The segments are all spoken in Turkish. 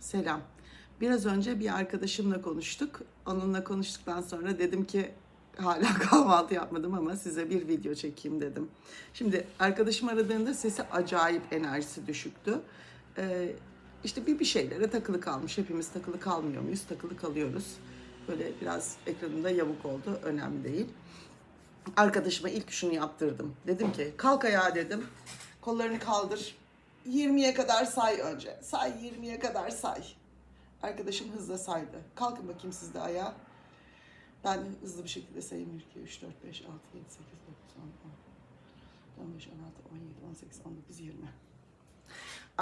Selam. Biraz önce bir arkadaşımla konuştuk. Onunla konuştuktan sonra dedim ki hala kahvaltı yapmadım ama size bir video çekeyim dedim. Şimdi arkadaşım aradığında sesi acayip enerjisi düşüktü. Ee, işte bir bir şeylere takılı kalmış. Hepimiz takılı kalmıyor muyuz? Takılı kalıyoruz. Böyle biraz ekranında yamuk oldu. Önemli değil. Arkadaşıma ilk şunu yaptırdım. Dedim ki kalk ayağa dedim. Kollarını kaldır. 20'ye kadar say önce. Say 20'ye kadar say. Arkadaşım hızla saydı. Kalkın bakayım siz de ayağa. Ben hızlı bir şekilde sayayım. 1, 2, 3, 4, 5, 6, 7, 8, 9, 10, 15, 16, 17, 18, 19, 20.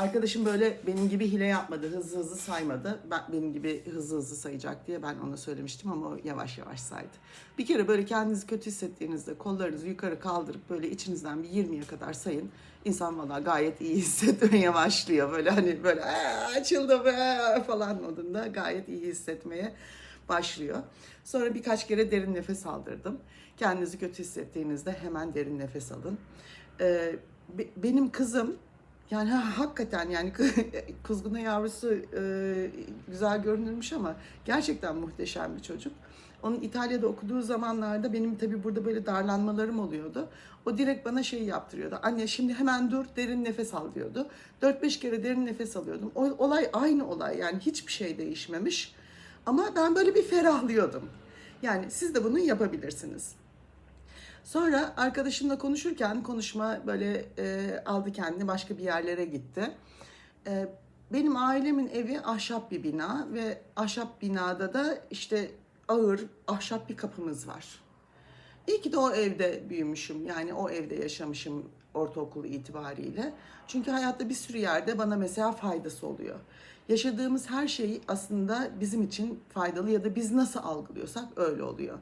Arkadaşım böyle benim gibi hile yapmadı, hızlı hızlı saymadı. Ben benim gibi hızlı hızlı sayacak diye ben ona söylemiştim ama o yavaş yavaş saydı. Bir kere böyle kendinizi kötü hissettiğinizde kollarınızı yukarı kaldırıp böyle içinizden bir 20'ye kadar sayın. İnsan valla gayet iyi hissetmeye başlıyor. Böyle hani böyle "Aa, açıldı be falan modunda gayet iyi hissetmeye başlıyor. Sonra birkaç kere derin nefes aldırdım. Kendinizi kötü hissettiğinizde hemen derin nefes alın. Ee, be- benim kızım yani ha, hakikaten yani kuzguna yavrusu e, güzel görünürmüş ama gerçekten muhteşem bir çocuk. Onun İtalya'da okuduğu zamanlarda benim tabii burada böyle darlanmalarım oluyordu. O direkt bana şey yaptırıyordu. Anne şimdi hemen dur derin nefes al diyordu. 4-5 kere derin nefes alıyordum. O, olay aynı olay yani hiçbir şey değişmemiş. Ama ben böyle bir ferahlıyordum. Yani siz de bunu yapabilirsiniz. Sonra arkadaşımla konuşurken konuşma böyle e, aldı kendini başka bir yerlere gitti. E, benim ailemin evi ahşap bir bina ve ahşap binada da işte ağır ahşap bir kapımız var. İyi ki de o evde büyümüşüm. Yani o evde yaşamışım ortaokul itibariyle. Çünkü hayatta bir sürü yerde bana mesela faydası oluyor. Yaşadığımız her şey aslında bizim için faydalı ya da biz nasıl algılıyorsak öyle oluyor.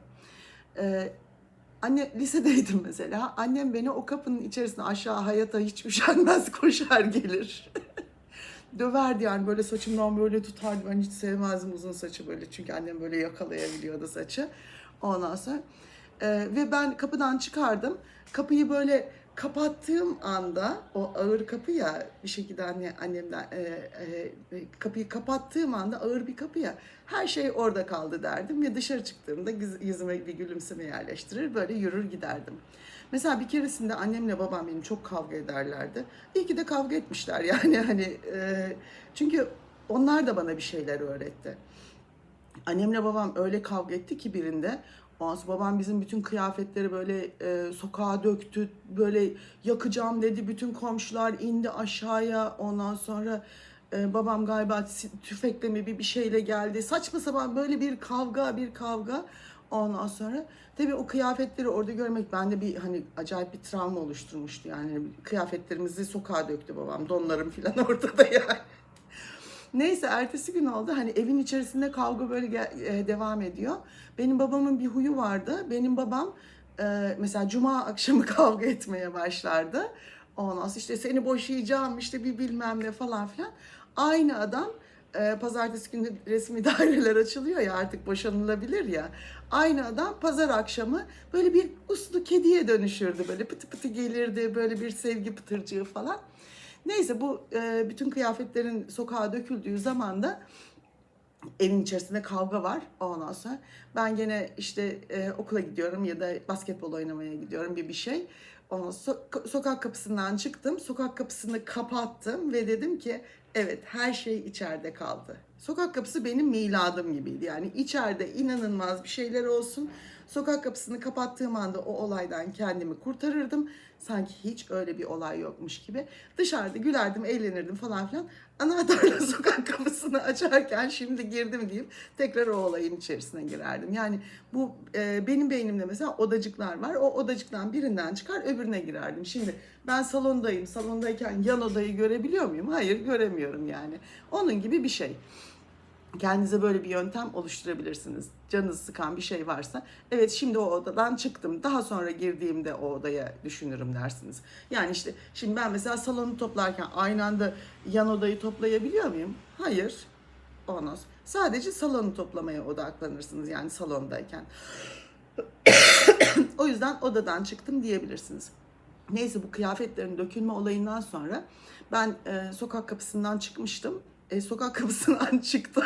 Ee, Anne lisedeydim mesela. Annem beni o kapının içerisine aşağı hayata hiç üşenmez koşar gelir. Döverdi yani böyle saçımdan böyle tutardı. Ben hiç sevmezdim uzun saçı böyle. Çünkü annem böyle yakalayabiliyordu saçı. Ondan sonra e, ve ben kapıdan çıkardım. Kapıyı böyle kapattığım anda o ağır kapı ya bir şekilde anne annemden e, e, kapıyı kapattığım anda ağır bir kapı ya her şey orada kaldı derdim ve dışarı çıktığımda yüz- yüzüme bir gülümseme yerleştirir böyle yürür giderdim. Mesela bir keresinde annemle babam benim çok kavga ederlerdi. İyi ki de kavga etmişler yani hani e, çünkü onlar da bana bir şeyler öğretti. Annemle babam öyle kavga etti ki birinde. Sonra babam bizim bütün kıyafetleri böyle e, sokağa döktü. Böyle yakacağım dedi. Bütün komşular indi aşağıya. Ondan sonra e, babam galiba tüfekle mi bir, bir şeyle geldi. Saçma sapan böyle bir kavga bir kavga. Ondan sonra tabii o kıyafetleri orada görmek bende bir hani acayip bir travma oluşturmuştu. Yani kıyafetlerimizi sokağa döktü babam. Donlarım falan ortada yani. Neyse ertesi gün oldu. Hani evin içerisinde kavga böyle e, devam ediyor. Benim babamın bir huyu vardı. Benim babam e, mesela cuma akşamı kavga etmeye başlardı. Ondan işte seni boşayacağım işte bir bilmem ne falan filan. Aynı adam e, pazartesi günü resmi daireler açılıyor ya artık boşanılabilir ya. Aynı adam pazar akşamı böyle bir uslu kediye dönüşürdü. Böyle pıtı pıtı gelirdi böyle bir sevgi pıtırcığı falan. Neyse bu e, bütün kıyafetlerin sokağa döküldüğü zaman da evin içerisinde kavga var. Ondan sonra ben gene işte e, okula gidiyorum ya da basketbol oynamaya gidiyorum bir bir şey. Ondan so- sokak kapısından çıktım. Sokak kapısını kapattım ve dedim ki evet her şey içeride kaldı. Sokak kapısı benim miladım gibiydi. Yani içeride inanılmaz bir şeyler olsun. Sokak kapısını kapattığım anda o olaydan kendimi kurtarırdım. Sanki hiç öyle bir olay yokmuş gibi. Dışarıda gülerdim, eğlenirdim falan filan. Anahtarla sokak kapısını açarken şimdi girdim deyip tekrar o olayın içerisine girerdim. Yani bu e, benim beynimde mesela odacıklar var. O odacıktan birinden çıkar öbürüne girerdim. Şimdi ben salondayım. Salondayken yan odayı görebiliyor muyum? Hayır göremiyorum yani. Onun gibi bir şey kendinize böyle bir yöntem oluşturabilirsiniz. Canınızı sıkan bir şey varsa, evet şimdi o odadan çıktım, daha sonra girdiğimde o odaya düşünürüm dersiniz. Yani işte şimdi ben mesela salonu toplarken aynı anda yan odayı toplayabiliyor muyum? Hayır. Sonra sadece salonu toplamaya odaklanırsınız yani salondayken. o yüzden odadan çıktım diyebilirsiniz. Neyse bu kıyafetlerin dökülme olayından sonra ben e, sokak kapısından çıkmıştım. E, sokak kapısından çıktım.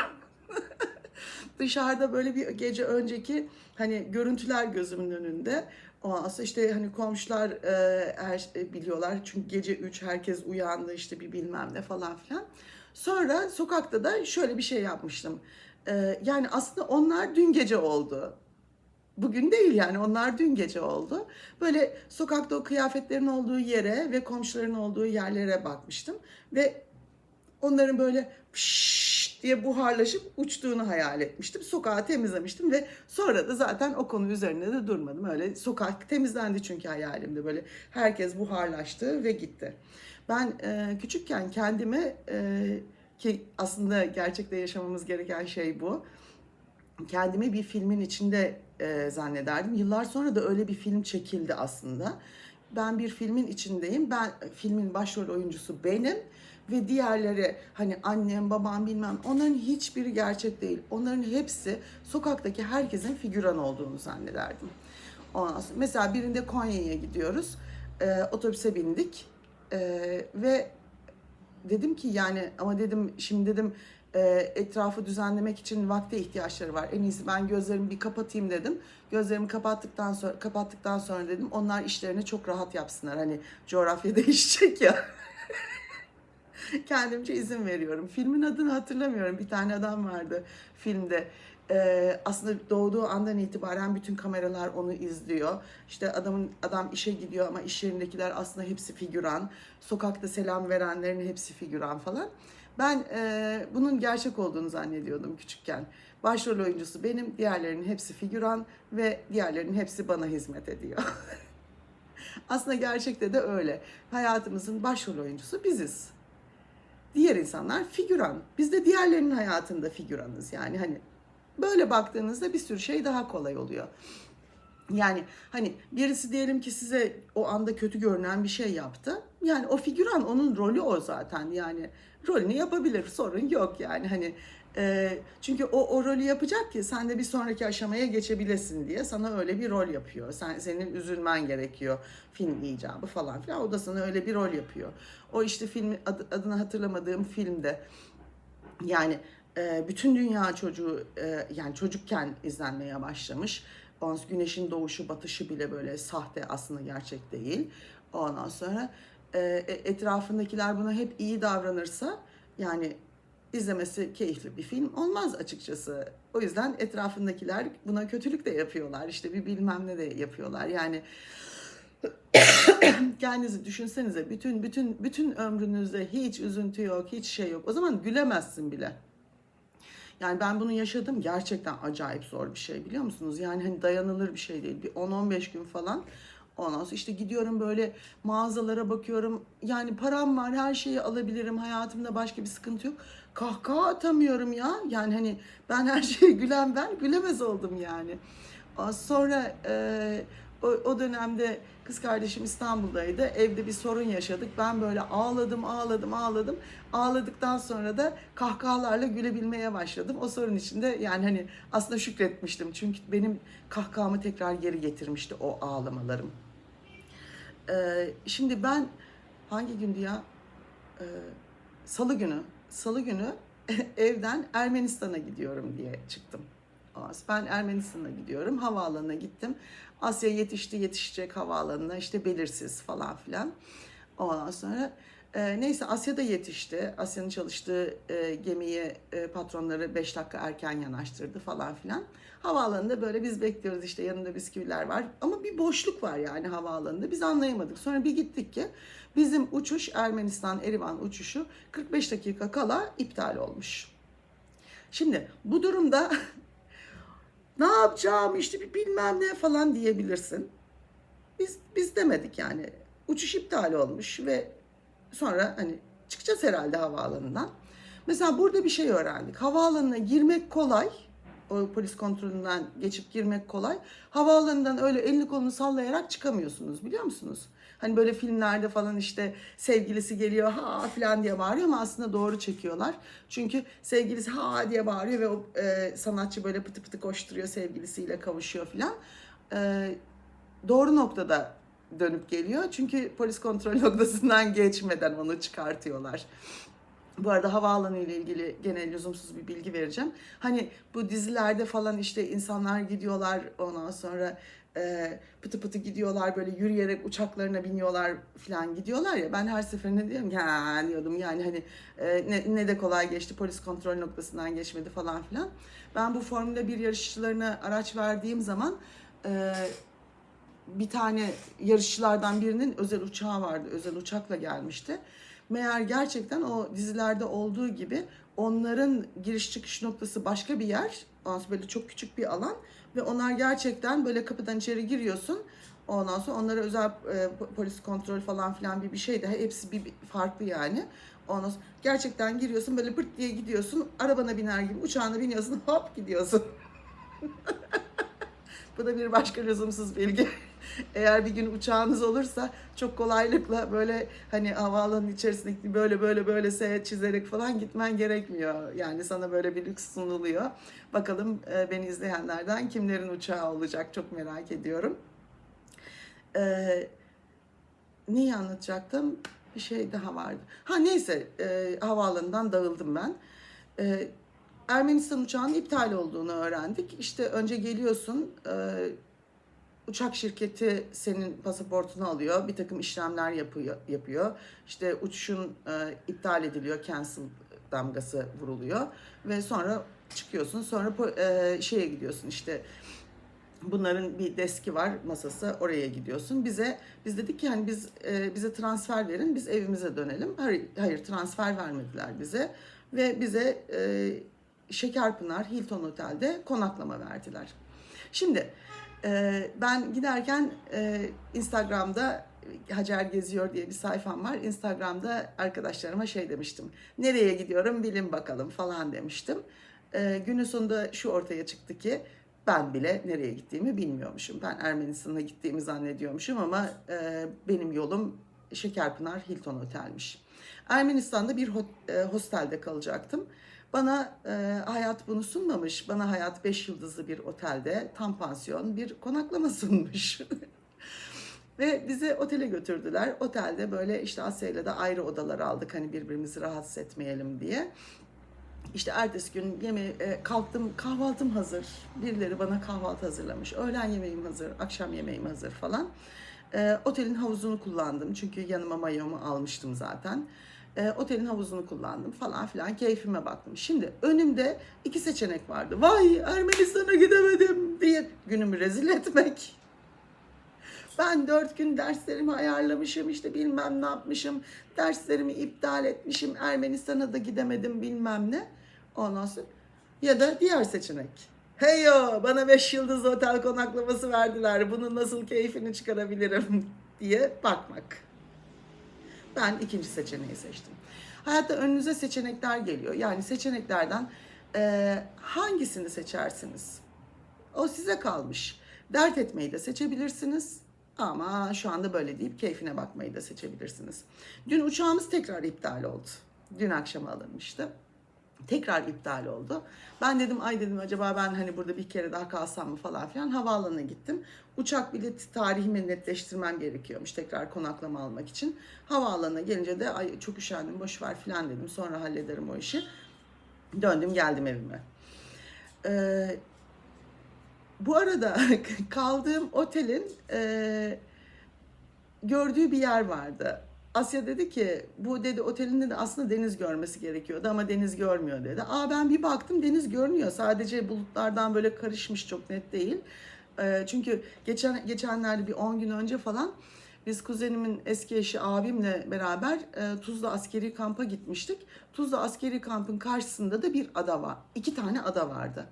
Dışarıda böyle bir gece önceki hani görüntüler gözümün önünde. Ondan sonra işte hani komşular e, her e, biliyorlar çünkü gece 3 herkes uyandı işte bir bilmem ne falan filan. Sonra sokakta da şöyle bir şey yapmıştım. E, yani aslında onlar dün gece oldu. Bugün değil yani onlar dün gece oldu. Böyle sokakta o kıyafetlerin olduğu yere ve komşuların olduğu yerlere bakmıştım. Ve onların böyle pşşş diye buharlaşıp uçtuğunu hayal etmiştim. Sokağı temizlemiştim ve sonra da zaten o konu üzerinde de durmadım. Öyle sokak temizlendi çünkü hayalimde böyle herkes buharlaştı ve gitti. Ben e, küçükken kendime e, ki aslında gerçekte yaşamamız gereken şey bu. Kendimi bir filmin içinde e, zannederdim. Yıllar sonra da öyle bir film çekildi aslında. Ben bir filmin içindeyim. Ben filmin başrol oyuncusu benim ve diğerleri hani annem, babam bilmem onların hiçbiri gerçek değil. Onların hepsi sokaktaki herkesin figüran olduğunu zannederdim. Ondan sonra, mesela birinde Konya'ya gidiyoruz. E, otobüse bindik E, ve dedim ki yani ama dedim şimdi dedim e, etrafı düzenlemek için vakte ihtiyaçları var. En iyisi ben gözlerimi bir kapatayım dedim. Gözlerimi kapattıktan sonra kapattıktan sonra dedim onlar işlerini çok rahat yapsınlar. Hani coğrafya değişecek ya. Kendimce izin veriyorum. Filmin adını hatırlamıyorum. Bir tane adam vardı filmde. Ee, aslında doğduğu andan itibaren bütün kameralar onu izliyor. İşte adamın adam işe gidiyor ama iş yerindekiler aslında hepsi figüran. Sokakta selam verenlerin hepsi figüran falan. Ben e, bunun gerçek olduğunu zannediyordum küçükken. Başrol oyuncusu benim, diğerlerinin hepsi figüran ve diğerlerinin hepsi bana hizmet ediyor. aslında gerçekte de öyle. Hayatımızın başrol oyuncusu biziz. Diğer insanlar figüran. Biz de diğerlerinin hayatında figüranız. Yani hani böyle baktığınızda bir sürü şey daha kolay oluyor. Yani hani birisi diyelim ki size o anda kötü görünen bir şey yaptı. Yani o figüran onun rolü o zaten. Yani rolünü yapabilir sorun yok yani hani e, çünkü o, o rolü yapacak ki sen de bir sonraki aşamaya geçebilesin diye sana öyle bir rol yapıyor. Sen senin üzülmen gerekiyor film icabı falan filan. O da sana öyle bir rol yapıyor. O işte film adı, adını hatırlamadığım filmde yani e, bütün dünya çocuğu e, yani çocukken izlenmeye başlamış. Ondan güneşin doğuşu batışı bile böyle sahte aslında gerçek değil. Ondan sonra e, etrafındakiler buna hep iyi davranırsa yani izlemesi keyifli bir film olmaz açıkçası. O yüzden etrafındakiler buna kötülük de yapıyorlar. İşte bir bilmem ne de yapıyorlar. Yani kendinizi düşünsenize bütün bütün bütün ömrünüzde hiç üzüntü yok, hiç şey yok. O zaman gülemezsin bile. Yani ben bunu yaşadım. Gerçekten acayip zor bir şey biliyor musunuz? Yani hani dayanılır bir şey değil. Bir 10-15 gün falan. Ondan sonra işte gidiyorum böyle mağazalara bakıyorum. Yani param var, her şeyi alabilirim. Hayatımda başka bir sıkıntı yok. Kahkaha atamıyorum ya. Yani hani ben her şeye gülen ben gülemez oldum yani. Sonra e, o, o dönemde kız kardeşim İstanbul'daydı. Evde bir sorun yaşadık. Ben böyle ağladım, ağladım, ağladım. Ağladıktan sonra da kahkahalarla gülebilmeye başladım. O sorun içinde yani hani aslında şükretmiştim. Çünkü benim kahkahamı tekrar geri getirmişti o ağlamalarım. Ee, şimdi ben hangi gündü ya? Ee, Salı günü. Salı günü evden Ermenistan'a gidiyorum diye çıktım. Ben Ermenistan'a gidiyorum. Havaalanına gittim. Asya yetişti yetişecek havaalanına işte belirsiz falan filan. Ondan sonra e, neyse Asya'da yetişti. Asya'nın çalıştığı e, gemiyi e, patronları 5 dakika erken yanaştırdı falan filan. Havaalanında böyle biz bekliyoruz işte yanında bisküviler var. Ama bir boşluk var yani havaalanında. Biz anlayamadık. Sonra bir gittik ki bizim uçuş Ermenistan Erivan uçuşu 45 dakika kala iptal olmuş. Şimdi bu durumda ne yapacağım işte bir bilmem ne falan diyebilirsin. Biz biz demedik yani. Uçuş iptal olmuş ve sonra hani çıkacağız herhalde havaalanından. Mesela burada bir şey öğrendik. Havaalanına girmek kolay. O polis kontrolünden geçip girmek kolay. Havaalanından öyle elini kolunu sallayarak çıkamıyorsunuz biliyor musunuz? Hani böyle filmlerde falan işte sevgilisi geliyor ha falan diye bağırıyor ama aslında doğru çekiyorlar. Çünkü sevgilisi ha diye bağırıyor ve o e, sanatçı böyle pıtı pıtı koşturuyor sevgilisiyle kavuşuyor falan. E, doğru noktada dönüp geliyor. Çünkü polis kontrol noktasından geçmeden onu çıkartıyorlar. Bu arada havaalanı ile ilgili gene lüzumsuz bir bilgi vereceğim. Hani bu dizilerde falan işte insanlar gidiyorlar ondan sonra e, pıtı pıtı gidiyorlar böyle yürüyerek uçaklarına biniyorlar falan gidiyorlar ya. Ben her seferinde diyorum ki diyordum yani hani e, ne, ne de kolay geçti polis kontrol noktasından geçmedi falan filan. Ben bu Formula 1 yarışçılarına araç verdiğim zaman e, bir tane yarışçılardan birinin özel uçağı vardı. Özel uçakla gelmişti. Meğer gerçekten o dizilerde olduğu gibi onların giriş çıkış noktası başka bir yer. Böyle çok küçük bir alan ve onlar gerçekten böyle kapıdan içeri giriyorsun. Ondan sonra onlara özel e, polis kontrol falan filan bir bir şey de hepsi bir, bir farklı yani. Ondan sonra gerçekten giriyorsun böyle pırt diye gidiyorsun. Arabana biner gibi uçağına biniyorsun hop gidiyorsun. Bu da bir başka lüzumsuz bilgi. Eğer bir gün uçağınız olursa çok kolaylıkla böyle hani havaalanının içerisindeki böyle böyle böyle seyahat çizerek falan gitmen gerekmiyor. Yani sana böyle bir lüks sunuluyor. Bakalım e, beni izleyenlerden kimlerin uçağı olacak çok merak ediyorum. Ee, neyi anlatacaktım? Bir şey daha vardı. Ha neyse e, havaalanından dağıldım ben. E, Ermenistan uçağının iptal olduğunu öğrendik. İşte önce geliyorsun, e, uçak şirketi senin pasaportunu alıyor, bir takım işlemler yapıyor. yapıyor. İşte uçuşun e, iptal ediliyor, cancel damgası vuruluyor ve sonra çıkıyorsun. Sonra e, şeye gidiyorsun işte bunların bir deski var masası oraya gidiyorsun. Bize biz dedik ki hani biz e, bize transfer verin biz evimize dönelim. Hayır, hayır transfer vermediler bize ve bize e, Şekerpınar Hilton Otel'de konaklama verdiler. Şimdi e, ben giderken e, Instagram'da Hacer Geziyor diye bir sayfam var. Instagram'da arkadaşlarıma şey demiştim. Nereye gidiyorum bilin bakalım falan demiştim. E, günün sonunda şu ortaya çıktı ki ben bile nereye gittiğimi bilmiyormuşum. Ben Ermenistan'a gittiğimi zannediyormuşum ama e, benim yolum Şekerpınar Hilton Otel'miş. Ermenistan'da bir e, hostelde kalacaktım. Bana e, hayat bunu sunmamış. Bana hayat 5 yıldızlı bir otelde tam pansiyon bir konaklama sunmuş. Ve bizi otele götürdüler. Otelde böyle işte Asya'yla da ayrı odalar aldık hani birbirimizi rahatsız etmeyelim diye. İşte ertesi gün yeme e, kalktım kahvaltım hazır. Birileri bana kahvaltı hazırlamış. Öğlen yemeğim hazır, akşam yemeğim hazır falan. E, otelin havuzunu kullandım çünkü yanıma mayomu almıştım zaten. E, otelin havuzunu kullandım falan filan keyfime baktım. Şimdi önümde iki seçenek vardı. Vay Ermenistan'a gidemedim diye günümü rezil etmek. Ben dört gün derslerimi ayarlamışım işte bilmem ne yapmışım. Derslerimi iptal etmişim. Ermenistan'a da gidemedim bilmem ne. Ondan sonra ya da diğer seçenek. Hey yo bana beş yıldız otel konaklaması verdiler. Bunun nasıl keyfini çıkarabilirim diye bakmak. Ben ikinci seçeneği seçtim. Hayatta önünüze seçenekler geliyor. Yani seçeneklerden eee, hangisini seçersiniz? O size kalmış. Dert etmeyi de seçebilirsiniz. Ama şu anda böyle deyip keyfine bakmayı da seçebilirsiniz. Dün uçağımız tekrar iptal oldu. Dün akşam alınmıştı. Tekrar iptal oldu. Ben dedim ay dedim acaba ben hani burada bir kere daha kalsam mı falan filan havaalanına gittim. Uçak bileti tarihimi netleştirmem gerekiyormuş tekrar konaklama almak için. Havaalanına gelince de ay çok üşendim boş ver filan dedim sonra hallederim o işi. Döndüm geldim evime. Ee, bu arada kaldığım otelin e, gördüğü bir yer vardı. Asya dedi ki bu dedi otelinde de aslında deniz görmesi gerekiyordu ama deniz görmüyor dedi. Aa ben bir baktım deniz görünüyor. Sadece bulutlardan böyle karışmış çok net değil. E, çünkü geçen geçenlerde bir 10 gün önce falan biz kuzenimin eski eşi abimle beraber e, Tuzla askeri kampa gitmiştik. Tuzla askeri kampın karşısında da bir ada var. İki tane ada vardı.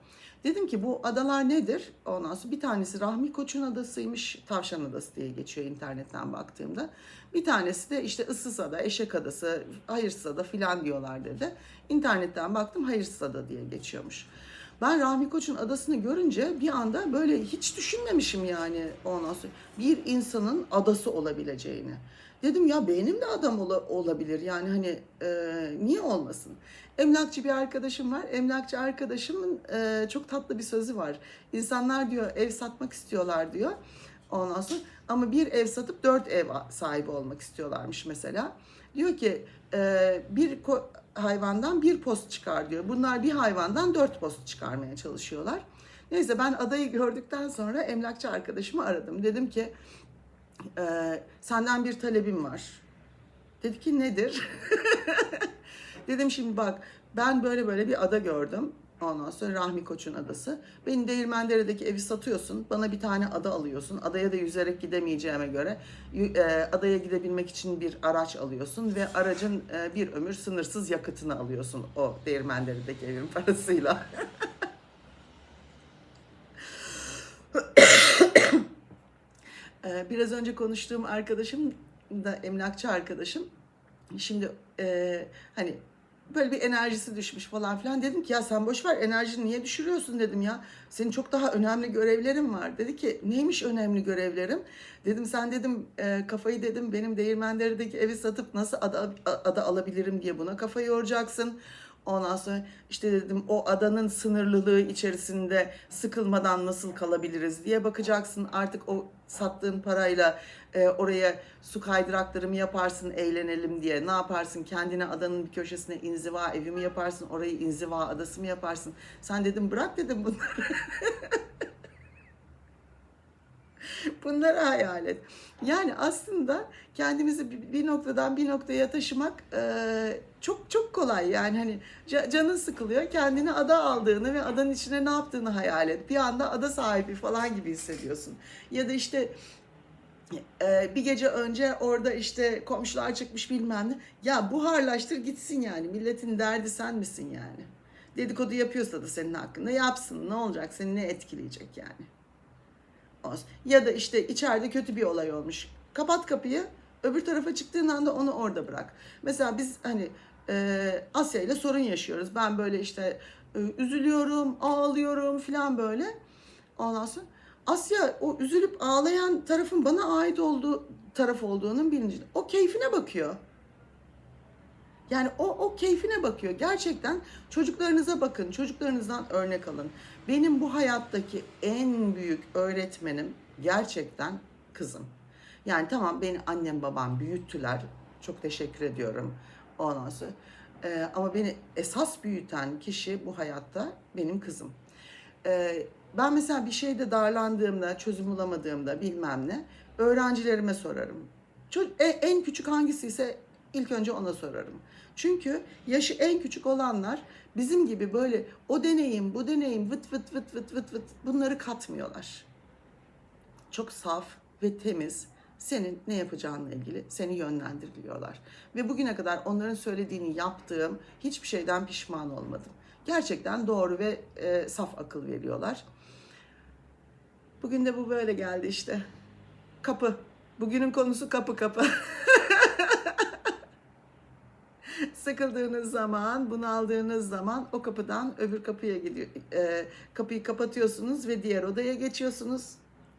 Dedim ki bu adalar nedir? Ondan sonra bir tanesi Rahmi Koç'un adasıymış. Tavşan Adası diye geçiyor internetten baktığımda. Bir tanesi de işte Issız Ada, Eşek Adası, Hayırsız Ada filan diyorlar dedi. İnternetten baktım Hayırsız Ada diye geçiyormuş. Ben Rahmi Koç'un adasını görünce bir anda böyle hiç düşünmemişim yani ondan sonra bir insanın adası olabileceğini. Dedim ya benim de adam ola- olabilir yani hani e, niye olmasın? Emlakçı bir arkadaşım var. Emlakçı arkadaşımın e, çok tatlı bir sözü var. İnsanlar diyor ev satmak istiyorlar diyor. Ondan sonra ama bir ev satıp dört ev sahibi olmak istiyorlarmış mesela. Diyor ki e, bir hayvandan bir post çıkar diyor. Bunlar bir hayvandan dört post çıkarmaya çalışıyorlar. Neyse ben adayı gördükten sonra emlakçı arkadaşımı aradım. Dedim ki e, senden bir talebim var. Dedi ki nedir? Dedim şimdi bak ben böyle böyle bir ada gördüm. Ondan sonra Rahmi Koç'un adası. Benim Değirmendere'deki evi satıyorsun. Bana bir tane ada alıyorsun. Adaya da yüzerek gidemeyeceğime göre e, adaya gidebilmek için bir araç alıyorsun ve aracın e, bir ömür sınırsız yakıtını alıyorsun o Değirmendere'deki evin parasıyla. E, Biraz önce konuştuğum arkadaşım da emlakçı arkadaşım. Şimdi e, hani böyle bir enerjisi düşmüş falan filan. Dedim ki ya sen boş ver enerjini niye düşürüyorsun dedim ya. Senin çok daha önemli görevlerin var. Dedi ki neymiş önemli görevlerim? Dedim sen dedim e, kafayı dedim benim Değirmendere'deki evi satıp nasıl ada, ada alabilirim diye buna kafayı yoracaksın. Ondan sonra işte dedim o adanın sınırlılığı içerisinde sıkılmadan nasıl kalabiliriz diye bakacaksın. Artık o sattığın parayla e, oraya su kaydırakları mı yaparsın eğlenelim diye. Ne yaparsın? Kendine adanın bir köşesine inziva evi mi yaparsın? Orayı inziva adası mı yaparsın? Sen dedim bırak dedim bunları. Bunları hayal et. Yani aslında kendimizi bir- noktadan bir noktaya taşımak e, çok çok kolay. Yani hani ca- canın sıkılıyor, kendine ada aldığını ve adanın içine ne yaptığını hayal et. Bir anda ada sahibi falan gibi hissediyorsun. Ya da işte e, bir gece önce orada işte komşular çıkmış bilmem ne. Ya buharlaştır gitsin yani. Milletin derdi sen misin yani? Dedikodu yapıyorsa da senin hakkında yapsın. Ne olacak? Seni ne etkileyecek yani? Ya da işte içeride kötü bir olay olmuş. Kapat kapıyı. Öbür tarafa çıktığın anda onu orada bırak. Mesela biz hani e, Asya ile sorun yaşıyoruz. Ben böyle işte e, üzülüyorum, ağlıyorum falan böyle. Ondan sonra Asya o üzülüp ağlayan tarafın bana ait olduğu taraf olduğunun bilincinde. O keyfine bakıyor. Yani o, o keyfine bakıyor. Gerçekten çocuklarınıza bakın, çocuklarınızdan örnek alın. Benim bu hayattaki en büyük öğretmenim gerçekten kızım. Yani tamam beni annem babam büyüttüler. Çok teşekkür ediyorum ondan sonra. Ee, ama beni esas büyüten kişi bu hayatta benim kızım. Ee, ben mesela bir şeyde darlandığımda, çözüm bulamadığımda bilmem ne öğrencilerime sorarım. Ço- e- En küçük hangisi ise ilk önce ona sorarım. Çünkü yaşı en küçük olanlar bizim gibi böyle o deneyim, bu deneyim, vıt vıt vıt vıt vıt vıt bunları katmıyorlar. Çok saf ve temiz senin ne yapacağınla ilgili seni yönlendiriyorlar. Ve bugüne kadar onların söylediğini yaptığım hiçbir şeyden pişman olmadım. Gerçekten doğru ve e, saf akıl veriyorlar. Bugün de bu böyle geldi işte. Kapı. Bugünün konusu kapı kapı. Sıkıldığınız zaman, bunaldığınız zaman o kapıdan öbür kapıya gidiyor. e, kapıyı kapatıyorsunuz ve diğer odaya geçiyorsunuz.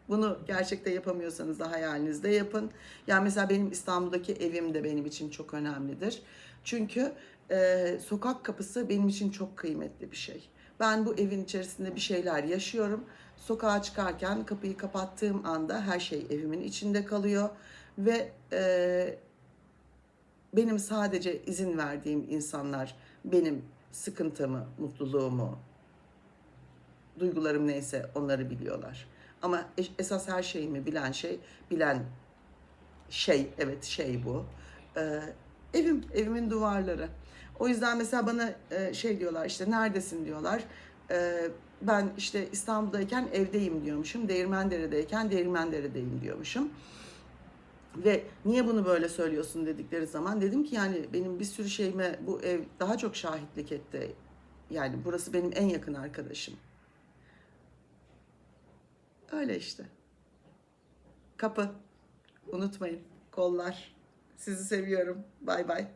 Bunu gerçekte yapamıyorsanız da hayalinizde yapın. Yani mesela benim İstanbul'daki evim de benim için çok önemlidir. Çünkü e, sokak kapısı benim için çok kıymetli bir şey. Ben bu evin içerisinde bir şeyler yaşıyorum. Sokağa çıkarken kapıyı kapattığım anda her şey evimin içinde kalıyor ve e, benim sadece izin verdiğim insanlar benim sıkıntımı, mutluluğumu, duygularım neyse onları biliyorlar. Ama es- esas her şeyimi bilen şey, bilen şey, evet şey bu. Ee, evim, evimin duvarları. O yüzden mesela bana e, şey diyorlar işte neredesin diyorlar. Ee, ben işte İstanbul'dayken evdeyim diyormuşum. Değirmendere'deyken Değirmendere'deyim diyormuşum. Ve niye bunu böyle söylüyorsun dedikleri zaman dedim ki yani benim bir sürü şeyime bu ev daha çok şahitlik etti. Yani burası benim en yakın arkadaşım. Öyle işte. Kapı. Unutmayın. Kollar. Sizi seviyorum. Bay bay.